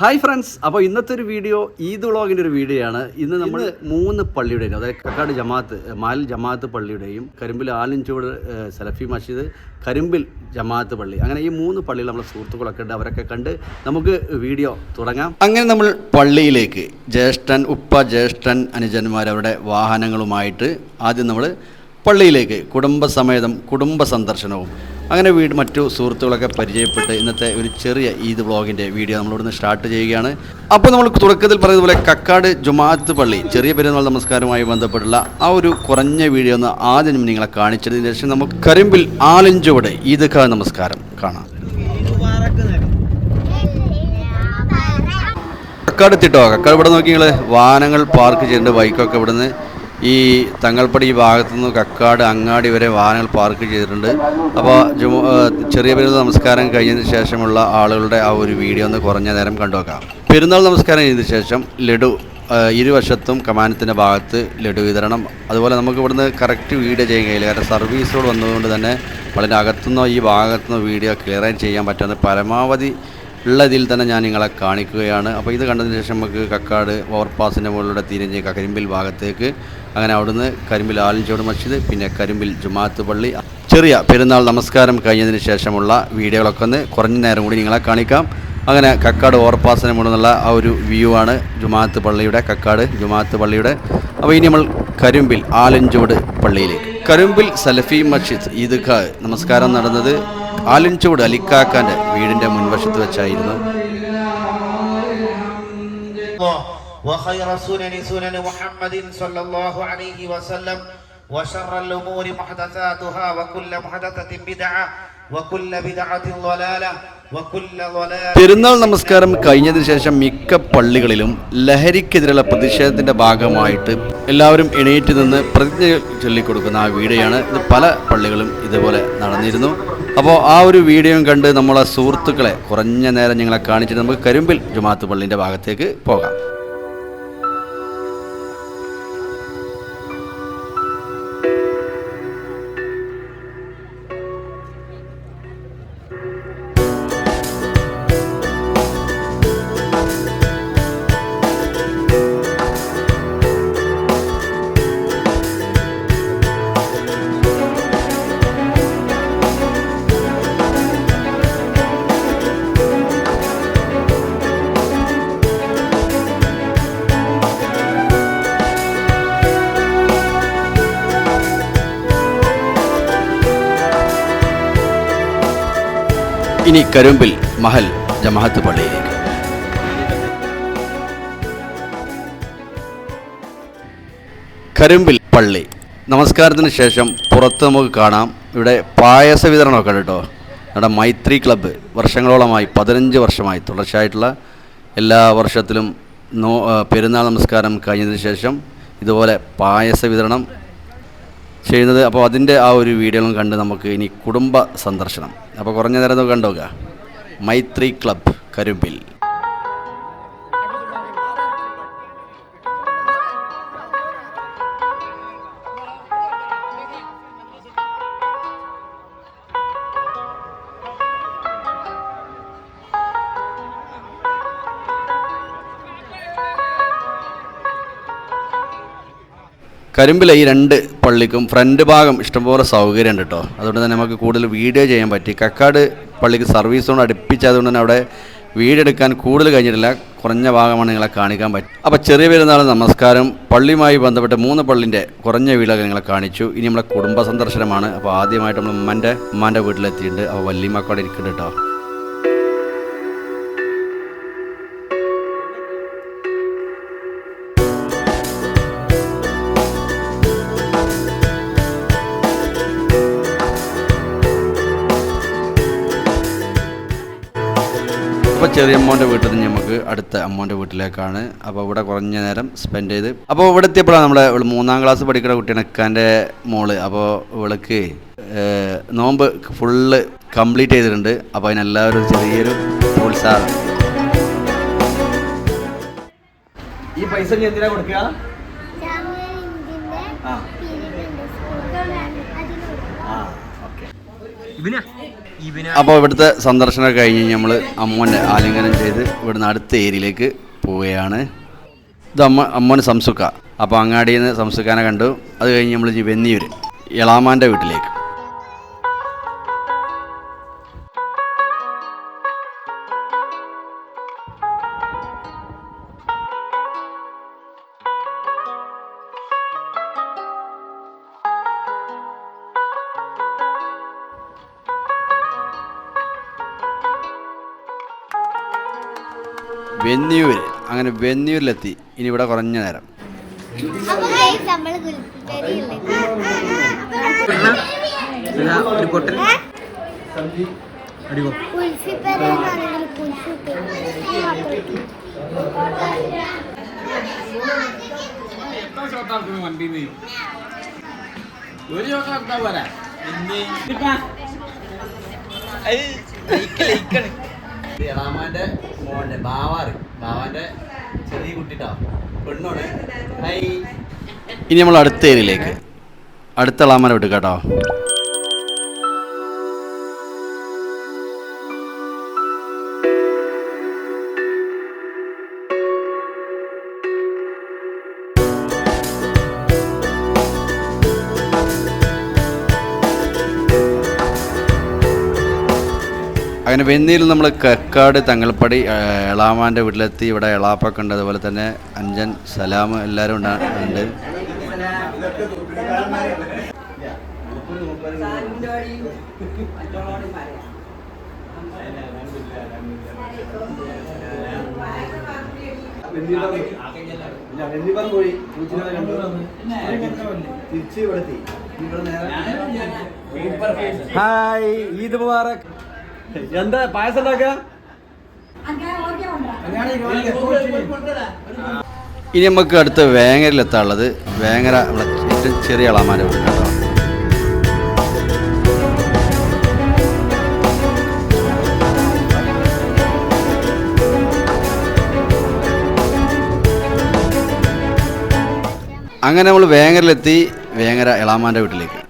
Hi friends അപ്പോൾ ഇന്നത്തെ ഒരു വീഡിയോ ഈദ് വ്ളോഗിന്റെ ഒരു വീഡിയോ ആണ്. ഇന്ന് നമ്മൾ മൂന്ന് പള്ളിയുടെയും അതായത് കക്കാട് ജമാഅത്ത് മാൽ ജമാഅത്ത് പള്ളിയുടെയും കരിമ്പിൽ ആലിഞ്ചോട് സലഫി മസ്ജിദ് കരിമ്പിൽ ജമാഅത്ത് പള്ളി. അങ്ങനെ ഈ മൂന്ന് പള്ളിയിൽ നമ്മളെ സുഹൃത്തുക്കളൊക്കെ ഉണ്ട് അവരൊക്കെ കണ്ട് നമുക്ക് വീഡിയോ തുടങ്ങാം. അങ്ങനെ നമ്മൾ പള്ളിയിലേക്ക് ജ്യേഷ്ഠൻ ഉപ്പ ജ്യേഷ്ഠൻ അനുജന്മാർ അവരുടെ വാഹനങ്ങളുമായിട്ട് ആദ്യം നമ്മൾ പള്ളിയിലേക്ക് കുടുംബസമേതം കുടുംബ സന്ദർശനവും അങ്ങനെ വീട് മറ്റു സുഹൃത്തുക്കളൊക്കെ പരിചയപ്പെട്ട് ഇന്നത്തെ ഒരു ചെറിയ ഈദ് വ്ളോഗിന്റെ വീഡിയോ നമ്മളിവിടുന്ന് സ്റ്റാർട്ട് ചെയ്യുകയാണ്. അപ്പോൾ നമ്മൾ തുടക്കത്തിൽ പറയുന്നതുപോലെ കക്കാട് ജുമാഅത്ത് പള്ളി ചെറിയ പെരുന്നാൾ നമസ്കാരവുമായി ബന്ധപ്പെട്ടുള്ള ആ ഒരു കുറഞ്ഞ വീഡിയോ ഒന്ന് ആദ്യം നിങ്ങളെ കാണിച്ചതിന് ശേഷം നമുക്ക് കരിമ്പിൽ ഈദ് ഈദ്ഗാ നമസ്കാരം കാണാം. കക്കാട് എത്തിട്ടോ? കക്കാട് ഇവിടെ നോക്കി നിങ്ങൾ വാഹനങ്ങൾ പാർക്ക് ചെയ്യേണ്ട ബൈക്കൊക്കെ ഇവിടുന്ന്. ഈ തങ്ങൾപ്പടി ഈ ഭാഗത്തു നിന്ന് കക്കാട് അങ്ങാടി വരെ വാഹനങ്ങൾ പാർക്ക് ചെയ്തിട്ടുണ്ട്. അപ്പോൾ ചെറിയ പെരുന്നാൾ നമസ്കാരം കഴിഞ്ഞതിന് ശേഷമുള്ള ആളുകളുടെ ആ ഒരു വീഡിയോ ഒന്ന് കുറഞ്ഞ നേരം കണ്ടുവെക്കാം പെരുന്നാൾ നമസ്കാരം കഴിഞ്ഞതിന് ശേഷം ലഡു ഇരുവശത്തും കമാനത്തിന്റെ ഭാഗത്ത് ലഡു വിതരണം. അതുപോലെ നമുക്ക് ഇവിടുന്ന് കറക്റ്റ് വീഡിയോ ചെയ്യാൻ കഴിയില്ല. കാരണം സർവീസോട് വന്നതുകൊണ്ട് തന്നെ വളരെ അകത്തുനിന്നോ ഈ ഭാഗത്തുനിന്നോ വീഡിയോ ക്ലിയറായി ചെയ്യാൻ പറ്റുന്ന പരമാവധി ഉള്ള ഇതിൽ തന്നെ ഞാൻ നിങ്ങളെ കാണിക്കുകയാണ്. അപ്പോൾ ഇത് കണ്ടതിന് ശേഷം നമുക്ക് കക്കാട് ഓവർപാസിന്റെ മുകളിലൂടെ തിരിഞ്ഞ് കരിമ്പിൽ ഭാഗത്തേക്ക് അങ്ങനെ അവിടുന്ന് കരിമ്പിൽ ആലിഞ്ചോട് മസ്ജിദ് പിന്നെ കരിമ്പിൽ ജുമാത്ത് പള്ളി. ചെറിയ പെരുന്നാൾ നമസ്കാരം കഴിഞ്ഞതിന് ശേഷമുള്ള വീഡിയോകളൊക്കെ ഒന്ന് കുറഞ്ഞ നേരം കൂടി നിങ്ങളെ കാണിക്കാം. അങ്ങനെ കക്കാട് ഓവർപാസിന് മുകളിലുള്ള ആ ഒരു വ്യൂ ആണ് ജുമാത്ത് പള്ളിയുടെ കക്കാട് ജുമാത്ത് പള്ളിയുടെ. അപ്പോൾ ഇനി നമ്മൾ കരിമ്പിൽ ആലഞ്ചോട് പള്ളിയിലേക്ക്. കരിമ്പിൽ സലഫി മസ്ജിദ് ഈദ്ഗാ നമസ്കാരം നടന്നത് ആലഞ്ചോട് അലിക്കാക്കാന്റെ വീടിന്റെ മുൻവശത്ത് വെച്ചായിരുന്നു الله وخير السنن سنن محمد صلى الله عليه وسلم وشر الأمور محدثاتها وكل محدثة بدعة وكل بدعة ضلالة وكل ضلالة പെരുന്നാൾ നമസ്കാരം കഴിഞ്ഞതിന് ശേഷം മിക്ക പള്ളികളിലും ലഹരിക്കെതിരെയുള്ള പ്രതിഷേധത്തിന്റെ ഭാഗമായിട്ട് എല്ലാവരും എണീറ്റ് നിന്ന് പ്രതിജ്ഞ ചൊല്ലിക്കൊടുക്കുന്ന ആ വീഡിയോയാണ് ഇത് പല പള്ളികളും ഇതുപോലെ നടന്നിരുന്നു അപ്പോൾ ആ ഒരു വീഡിയോയും കണ്ട് നമ്മളെ സുഹൃത്തുക്കളെ കുറഞ്ഞ നേരം ഞങ്ങളെ കാണിച്ചിട്ട് നമുക്ക് കരിമ്പിൽ ജുമാത്ത് പള്ളിന്റെ ഭാഗത്തേക്ക് പോകാം. ഇനി കരുമ്പിൽ മഹൽ ജമാഅത്ത് പള്ളിയിലേക്ക്. കരുമ്പിൽ പള്ളി. നമസ്കാരത്തിന് ശേഷം പുറത്ത് നമുക്ക് കാണാം. ഇവിടെ പായസ വിതരണമൊക്കെ കേട്ടോ. നമ്മുടെ മൈത്രി ക്ലബ്ബ് വർഷങ്ങളോളമായി പതിനഞ്ച് വർഷമായി തുടർച്ചയായിട്ടുള്ള എല്ലാ വർഷത്തിലും നോ പെരുന്നാൾ നമസ്കാരം കഴിഞ്ഞതിന് ശേഷം ഇതുപോലെ പായസ വിതരണം ചെയ്യുന്നത്. അപ്പോൾ അതിന്റെ ആ ഒരു വീഡിയോകളും കണ്ട് നമുക്ക് ഇനി കുടുംബ സന്ദർശനം. അപ്പോൾ കുറഞ്ഞ നേരം കണ്ടു നോക്കുക മൈത്രി ക്ലബ് കരുമ്പിൽ. കരിമ്പിലെ ഈ രണ്ട് പള്ളിക്കും ഫ്രണ്ട് ഭാഗം ഇഷ്ടംപോലെ സൗകര്യമുണ്ട് കേട്ടോ അതുകൊണ്ട് തന്നെ നമുക്ക് കൂടുതൽ വീഡിയോ ചെയ്യാൻ പറ്റി. കക്കാട് പള്ളിക്ക് സർവീസ് കൊണ്ട് അടുപ്പിച്ചതുകൊണ്ട് തന്നെ അവിടെ വീഡിയോ എടുക്കാൻ കൂടുതൽ കഴിഞ്ഞിട്ടില്ല. കുറഞ്ഞ ഭാഗമാണ് നിങ്ങളെ കാണിക്കാൻ പറ്റും. അപ്പോൾ ചെറിയ പെരുന്നാൾ നമസ്കാരം. പള്ളിയുമായി ബന്ധപ്പെട്ട് മൂന്ന് പള്ളിന്റെ കുറഞ്ഞ വീടൊക്കെ നിങ്ങളെ കാണിച്ചു. ഇനി നമ്മളെ കുടുംബ സന്ദർശനമാണ്. അപ്പോൾ ആദ്യമായിട്ട് നമ്മൾ ഉമ്മന്റെ ഉമ്മാന്റെ വീട്ടിലെത്തിയിട്ടുണ്ട്. അപ്പോൾ വല്യമ്മക്ക് അവിടെ ഇരിക്കുന്നുണ്ട് കേട്ടോ ചെറിയ അമ്മോന്റെ വീട്ടിൽ നിന്ന് നമുക്ക് അടുത്ത അമ്മോന്റെ വീട്ടിലേക്കാണ്. അപ്പോൾ ഇവിടെ കുറഞ്ഞ നേരം സ്പെൻഡ് ചെയ്ത്. അപ്പോൾ ഇവിടെ എത്തിയപ്പോഴാണ് നമ്മളെ മൂന്നാം ക്ലാസ് പഠിക്കുന്ന കുട്ടിയാണ് ഇക്കാന്റെ മോൾ. അപ്പോൾ ഇവൾക്ക് നോമ്പ് ഫുള്ള് കംപ്ലീറ്റ് ചെയ്തിട്ടുണ്ട്. അപ്പോൾ അതിനെല്ലാവരും ചെറിയൊരു പ്രോത്സാഹനം ഈ പൈസ എന്തിനാ കൊടുക്കുക? ആ. അപ്പോൾ ഇവിടുത്തെ സന്ദർശനം കഴിഞ്ഞ് നമ്മൾ അമ്മോനെ ആലിംഗനം ചെയ്ത് ഇവിടുന്ന് അടുത്ത ഏരിയയിലേക്ക് പോവുകയാണ്. ഇത് അമ്മ അമ്മോന് സംസുക്ക. അപ്പോൾ അങ്ങാടിയിൽ നിന്ന് സംസുക്കാനെ കണ്ടു. അത് കഴിഞ്ഞ് നമ്മൾ വെന്നിയൂർ എളാമാന്റെ വീട്ടിലേക്ക്. വെന്നിയൂർ അങ്ങനെ വെന്നിയൂരിലെത്തി. ഇനി ഇവിടെ കുറഞ്ഞ നേരം? ഒരു പൊട്ടൽ അടിക്കോ പെരേ. എളാമാന്റെ മോന്റെ? ബാവാറ് ബാവാന്റെ ചെറിയ കുട്ടിട്ടാ. പെണ്ണോണ്. ഇനി നമ്മൾ അടുത്ത ഏരിയയിലേക്ക്. അടുത്ത എളാമാനെ വിട്ടു കേട്ടോ. അങ്ങനെ വെന്നിയിൽ നമ്മൾ കക്കാട് തങ്ങൾപ്പടി എളാമാന്റെ വീട്ടിലെത്തി. ഇവിടെ എളാപ്പൊക്കെ ഉണ്ട്. അതുപോലെ തന്നെ അഞ്ചൻ സലാം എല്ലാവരും ഉണ്ട്. ഹായ് ഈദ് മുബാറക്. എന്താ പായസം ഉണ്ടാക്കുക ഇനി നമുക്ക് അടുത്ത് വേങ്ങരയിലെത്താനുള്ളത്. വേങ്ങര ചെറിയ അളമാര അങ്ങനെ നമ്മൾ വേങ്ങരയിലെത്തി വേങ്ങര എളാമാന്റെ വീട്ടിലേക്ക്.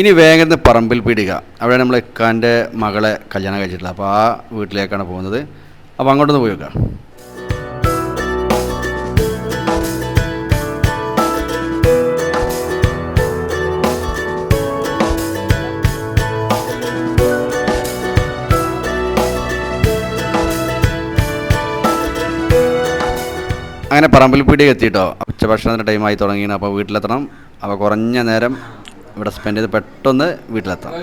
ഇനി വേഗം പറമ്പിൽ പീടിക. അവിടെ നമ്മൾ ഇക്കാന്റെ മകളെ കല്യാണം കഴിച്ചിട്ടുള്ളത് അപ്പോൾ ആ വീട്ടിലേക്കാണ് പോകുന്നത്. അപ്പോൾ അങ്ങോട്ടൊന്ന് പോയി വെക്കാം അങ്ങനെ പറമ്പിൽ പീടിക എത്തിയിട്ടോ ഉച്ചഭക്ഷണത്തിന്റെ ടൈമായി തുടങ്ങിയാണ് അപ്പോൾ വീട്ടിലെത്തണം. അപ്പോൾ കുറഞ്ഞ നേരം ഇവിടെ സ്പെൻഡ് ചെയ്ത് പെട്ടെന്ന് വീട്ടിലെത്താം.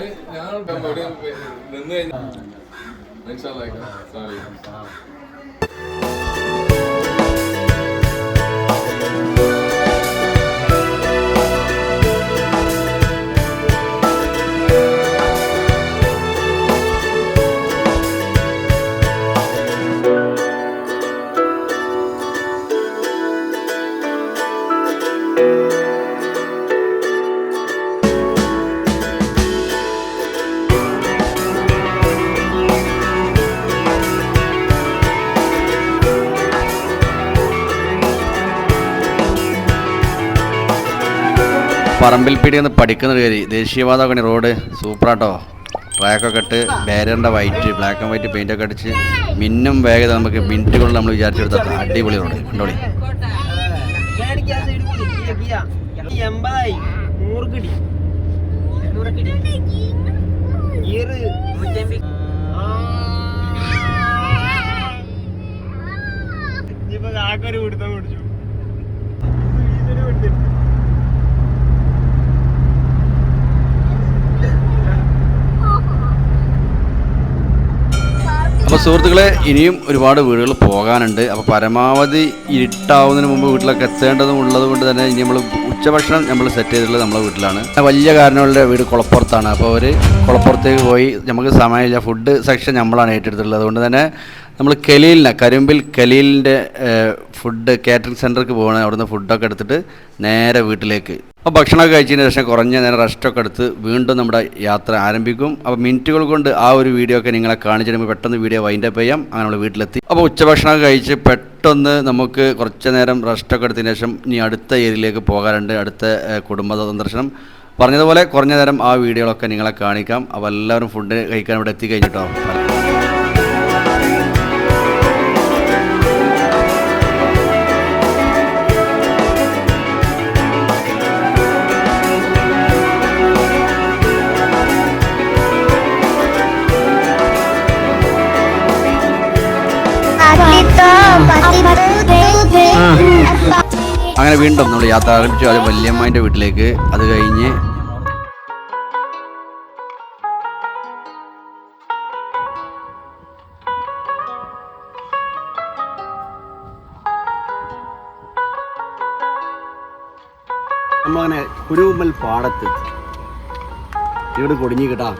പറമ്പിൽ പീടിക ഒന്ന് പഠിക്കുന്ന കയറി. ദേശീയപാത റോഡ് സൂപ്പറാട്ടോ. ട്രാക്കൊക്കെ ഇട്ട് ബാരറിന്റെ വൈറ്റ് ബ്ലാക്ക് ആൻഡ് വൈറ്റ് പെയിന്റൊക്കെ അടിച്ച് മിന്നും വേഗത നമുക്ക് മിനിറ്റുകളിൽ നമ്മൾ വിചാരിച്ചെടുത്ത അടിപൊളി റോഡ്. കണ്ടോളി. എൺപതായി നൂറ് കിടി എണ്ണൂറ് കിടി നൂറ്റമ്പത് ഇനിയിപ്പോ പിടിച്ചു. അപ്പോൾ സുഹൃത്തുക്കളെ ഇനിയും ഒരുപാട് വീടുകൾ പോകാനുണ്ട്. അപ്പോൾ പരമാവധി ഇരുട്ടാവുന്നതിന് മുമ്പ് വീട്ടിലൊക്കെ എത്തേണ്ടതും ഉള്ളത് കൊണ്ട് തന്നെ ഇനി നമ്മൾ ഉച്ചഭക്ഷണം നമ്മൾ സെറ്റ് ചെയ്തിട്ടുള്ളത് നമ്മളെ വീട്ടിലാണ്. വലിയ കാരണവരുടെ വീട് കുളപ്പുറത്താണ്. അപ്പോൾ അവർ കുളപ്പുറത്തേക്ക് പോയി നമുക്ക് സമയമില്ല. ഫുഡ് സെക്ഷൻ നമ്മളാണ് ഏറ്റെടുത്തിട്ടുള്ളത്. അതുകൊണ്ട് തന്നെ നമ്മൾ കലീലിനെ കരിമ്പിൽ കലീലിന്റെ ഫുഡ് കാറ്ററിംഗ് സെന്റർക്ക് പോകണം അവിടുന്ന് ഫുഡൊക്കെ എടുത്തിട്ട് നേരെ വീട്ടിലേക്ക് അപ്പോൾ ഭക്ഷണമൊക്കെ കഴിച്ചതിന് ശേഷം കുറഞ്ഞ നേരം റെസ്റ്റൊക്കെ എടുത്ത് വീണ്ടും നമ്മുടെ യാത്ര ആരംഭിക്കും. അപ്പോൾ മിനിറ്റുകൾ കൊണ്ട് ആ ഒരു വീഡിയോ ഒക്കെ നിങ്ങളെ കാണിച്ചു തരുമ്പോൾ പെട്ടെന്ന് വീഡിയോ വൈൻഡപ്പ് ചെയ്യാം. അങ്ങനെ നമ്മൾ വീട്ടിലെത്തി. അപ്പോൾ ഉച്ചഭക്ഷണമൊക്കെ കഴിച്ച് പെട്ടെന്ന് നമുക്ക് കുറച്ച് നേരം റെസ്റ്റൊക്കെ എടുത്തതിന് ശേഷം ഇനി അടുത്ത ഏരിയയിലേക്ക് പോകാറുണ്ട് അടുത്ത കുടുംബ സന്ദർശനം. പറഞ്ഞതുപോലെ കുറഞ്ഞ നേരം ആ വീഡിയോകളൊക്കെ നിങ്ങളെ കാണിക്കാം. അപ്പോൾ എല്ലാവരും ഫുഡ് കഴിക്കാൻ ഇവിടെ എത്തിക്കഴിഞ്ഞിട്ടോ. അങ്ങനെ വീണ്ടും നമ്മൾ യാത്ര ആരംഭിച്ചു. അത് വല്യമ്മേന്റെ വീട്ടിലേക്ക്. അത് കഴിഞ്ഞ് നമ്മളങ്ങനെ കുരുവമ്മൽ പാടത്ത് ഇവിടെ കൊടിഞ്ഞി കേട്ടാ.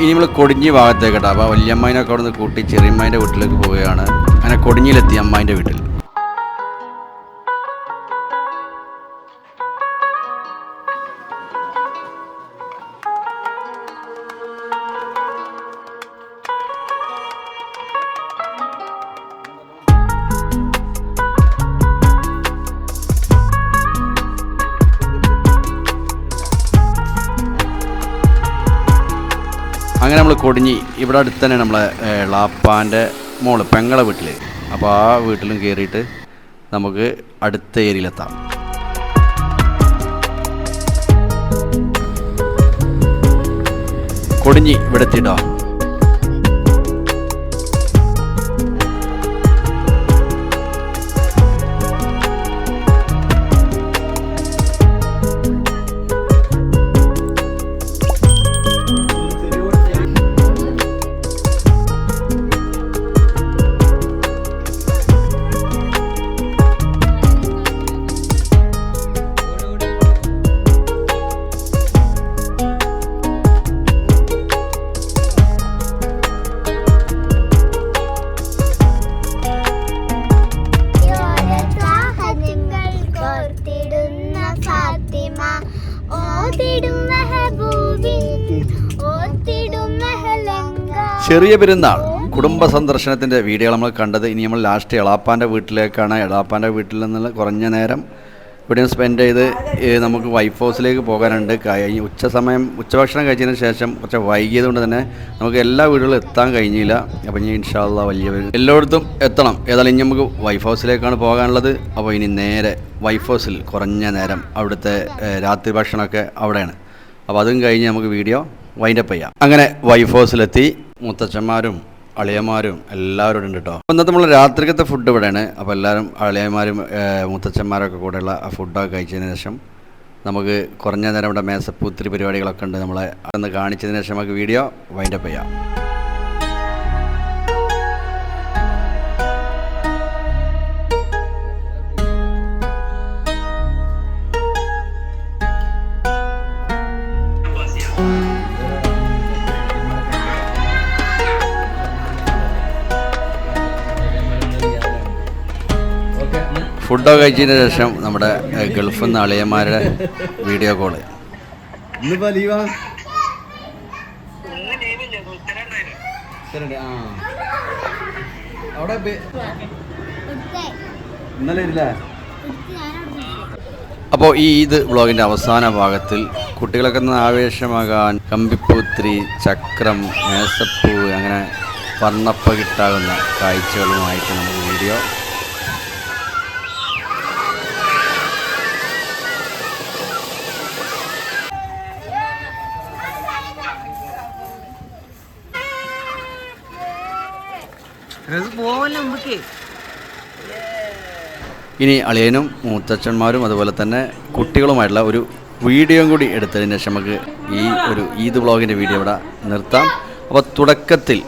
ഇനി നമ്മൾ കൊടിഞ്ഞി ഭാഗത്തേക്ക് കേട്ടോ. അപ്പോൾ വല്യമ്മേനൊക്കെ അവിടെ നിന്ന് കൂട്ടി ചെറിയമ്മേന്റെ വീട്ടിലേക്ക് പോവുകയാണ്. അങ്ങനെ കൊടിഞ്ഞിലെത്തി അമ്മേന്റെ വീട്ടിൽ. അങ്ങനെ നമ്മൾ കൊടിഞ്ഞി ഇവിടെ അടുത്ത് തന്നെ നമ്മളെ ളാപ്പാന്റെ മോൾ പെങ്ങളെ വീട്ടിൽ അപ്പോൾ ആ വീട്ടിലും കയറിയിട്ട് നമുക്ക് അടുത്ത ഏരിയയിലെത്താം. കൊടിഞ്ഞി ഇവിടെ എത്തിട്ടോ ചെറിയ പെരുന്നാൾ. കുടുംബ സന്ദർശനത്തിന്റെ വീഡിയോ നമ്മൾ കണ്ടത്. ഇനി നമ്മൾ ലാസ്റ്റ് എളാപ്പാന്റെ വീട്ടിലേക്കാണ്. എളാപ്പാന്റെ വീട്ടിൽ നിന്നുള്ള കുറഞ്ഞ നേരം ഇവിടെ സ്പെൻഡ് ചെയ്ത് നമുക്ക് വൈഫ് ഹൗസിലേക്ക് പോകാനുണ്ട്. കഴിഞ്ഞ് ഉച്ച സമയം ഉച്ചഭക്ഷണം കഴിച്ചതിന് ശേഷം കുറച്ച് വൈകിയത് കൊണ്ട് തന്നെ നമുക്ക് എല്ലാ വീടുകളും എത്താൻ കഴിഞ്ഞില്ല. അപ്പോൾ ഇനി ഇൻഷാല്ല വലിയ എല്ലായിടത്തും എത്തണം. ഏതായാലും ഇനി നമുക്ക് വൈഫ് ഹൗസിലേക്കാണ് പോകാനുള്ളത്. അപ്പോൾ ഇനി നേരെ വൈഫ് ഹൗസിൽ കുറഞ്ഞ നേരം അവിടുത്തെ രാത്രി ഭക്ഷണമൊക്കെ അവിടെയാണ്. അപ്പോൾ അതും കഴിഞ്ഞ് നമുക്ക് വീഡിയോ വൈൻഡപ്പ് ചെയ്യാം. അങ്ങനെ വൈഫ് ഹൗസിലെത്തി മുത്തച്ഛന്മാരും അളിയന്മാരും എല്ലാവരും ഉണ്ട് കേട്ടോ അപ്പോൾ ഇന്നത്തെ നമ്മൾ രാത്രിക്കത്തെ ഫുഡ് ഇവിടെയാണ്. അപ്പോൾ എല്ലാവരും അളിയന്മാരും മുത്തച്ഛന്മാരൊക്കെ കൂടെയുള്ള ആ ഫുഡൊക്കെ കഴിച്ചതിന് ശേഷം നമുക്ക് കുറഞ്ഞ നേരം ഇവിടെ മേസപ്പൂത്തിരി പരിപാടികളൊക്കെ ഉണ്ട്. നമ്മളെ അന്ന് കാണിച്ചതിന് ശേഷം നമുക്ക് വീഡിയോ വൈൻഡപ്പ് ചെയ്യാം. ഫുഡൊക്കെ കഴിച്ചതിന് ശേഷം നമ്മുടെ ഗൾഫിൽ നിന്ന് അളിയന്മാരുടെ വീഡിയോ കോൾ. അപ്പോൾ ഈ ഇത് വ്ളോഗിന്റെ അവസാന ഭാഗത്തിൽ കുട്ടികളൊക്കെ ഒന്ന് ആവേശമാകാൻ കമ്പിപ്പൂത്തിരി ചക്രം മേസപ്പൂ അങ്ങനെ വർണപ്പ കിട്ടാകുന്ന കാഴ്ചകളുമായിട്ട് നമുക്ക് വീഡിയോ ഇനി അളിയനും മൂത്തച്ഛന്മാരും അതുപോലെ തന്നെ കുട്ടികളുമായിട്ടുള്ള ഒരു വീഡിയോയും കൂടി എടുത്തതിന് ശേഷം നമുക്ക് ഈ ഒരു ഈദ് വ്ളോഗിന്റെ വീഡിയോ ഇവിടെ നിർത്താം. അപ്പോൾ തുടക്കത്തിൽ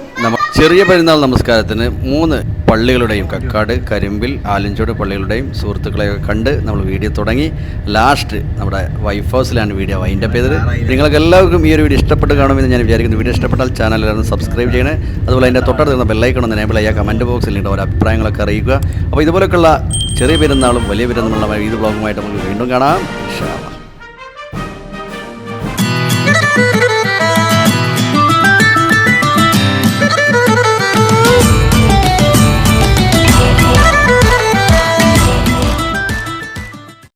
ചെറിയ പെരുന്നാൾ നമസ്കാരത്തിന് മൂന്ന് പള്ളികളുടെയും കക്കാട് കരിമ്പിൽ ആലഞ്ചോട് പള്ളികളുടെയും സുഹൃത്തുക്കളെയൊക്കെ കണ്ട് നമ്മൾ വീഡിയോ തുടങ്ങി. ലാസ്റ്റ് നമ്മുടെ വൈഫ് ഹൗസിലാണ് വീഡിയോ. വൈൻഡപ്പ് ചെയ്തത് നിങ്ങൾക്ക് എല്ലാവർക്കും ഈ ഒരു വീഡിയോ ഇഷ്ടപ്പെട്ട് കാണുമെന്ന് ഞാൻ വിചാരിക്കുന്നു. വീഡിയോ ഇഷ്ടപ്പെട്ടാൽ ചാനൽ എല്ലാവരും സബ്സ്ക്രൈബ് ചെയ്യണേ. അതുപോലെ അതിന്റെ തൊട്ടടുത്ത് നിന്ന് ബെല്ലൈക്കണം ഒന്ന് എനേബിൾ ചെയ്യുക. കമന്റ് ബോക്സിൽ ഉണ്ട് ഓരോ അഭിപ്രായങ്ങളൊക്കെ അറിയിക്കുക. അപ്പോൾ ഇതുപോലൊക്കെയുള്ള ചെറിയ പെരുന്നാളും വലിയ പെരുന്നാളും ഇത് ബ്ലോഗുമായിട്ട് നമുക്ക് വീണ്ടും കാണാം.